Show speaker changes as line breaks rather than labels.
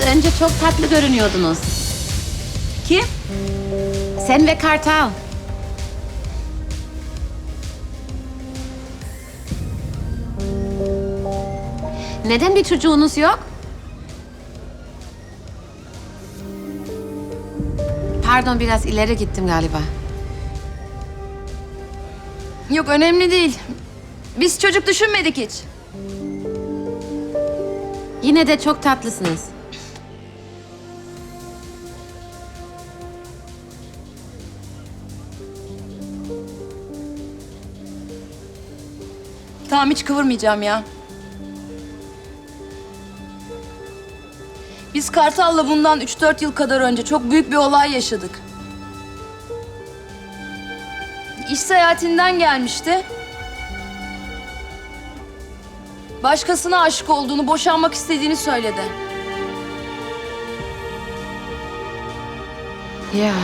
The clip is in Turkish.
önce çok tatlı görünüyordunuz.
Kim?
Sen ve Kartal. Neden bir çocuğunuz yok? Pardon biraz ileri gittim galiba.
Yok önemli değil. Biz çocuk düşünmedik hiç.
Yine de çok tatlısınız.
Tamam hiç kıvırmayacağım ya. Biz Kartal'la bundan 3-4 yıl kadar önce çok büyük bir olay yaşadık. İş seyahatinden gelmişti. Başkasına aşık olduğunu, boşanmak istediğini söyledi.
Ya